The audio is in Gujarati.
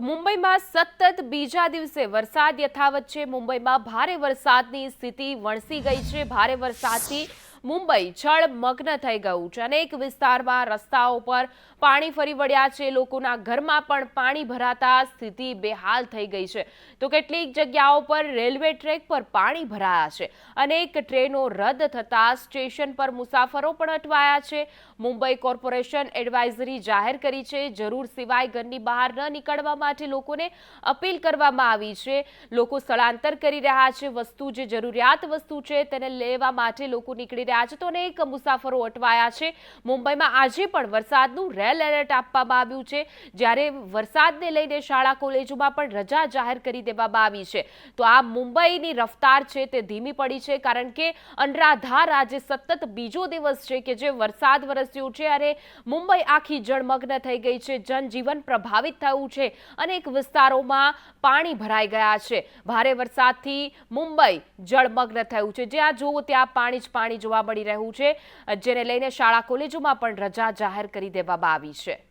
તો મુંબઈમાં સતત બીજા દિવસે વરસાદ યથાવત છે. મુંબઈમાં ભારે વરસાદની સ્થિતિ વણસી ગઈ છે. ભારે વરસાદથી મુંબઈ જળમગ્ન થઈ ગયું છે. અનેક વિસ્તારમાં રસ્તાઓ પર પાણી ફરી વળ્યા છે. લોકોના ઘરમાં પણ પાણી ભરાતા સ્થિતિ બેહાલ થઈ ગઈ છે. તો કેટલીક જગ્યાઓ પર રેલવે ટ્રેક પર પાણી ભરાયા છે. અનેક ટ્રેનો રદ થતા સ્ટેશન પર મુસાફરો પણ અટવાયા છે. મુંબઈ કોર્પોરેશન એડવાઇઝરી જાહેર કરી છે. જરૂર સિવાય ઘરની બહાર ન નીકળવા માટે લોકોને અપીલ કરવામાં આવી છે. લોકો સ્થળાંતર કરી રહ્યા છે. વસ્તુ જે જરૂરિયાત વસ્તુ છે તેને લેવા માટે લોકો નીકળી તો અનેક મુસાફરો અટવાયા છે. મુંબઈમાં આજે પણ વરસાદનું રેડ એલર્ટ આપવામાં આવ્યું છે. જ્યારે વરસાદને લઈને શાળા કોલેજોમાં પણ રજા જાહેર કરી દેવામાં આવી છે. તો આ મુંબઈની રફતાર છે તે ધીમી પડી છે કારણ કે અનરાધાર આજે સતત બીજો દિવસ છે કે જે વરસાદ વરસ્યો છે અને મુંબઈ આખી જળમગ્ન થઈ ગઈ છે. જનજીવન પ્રભાવિત થયું છે. અનેક વિસ્તારોમાં પાણી ભરાઈ ગયા છે. ભારે વરસાદથી મુંબઈ જળમગ્ન થયું છે. જ્યાં જુઓ ત્યાં પાણી જ પાણી જોવા મળી રહ્યું છે. જેને લઈને શાળા કોલેજોમાં પણ રજા જાહેર કરી દેવામાં આવી છે.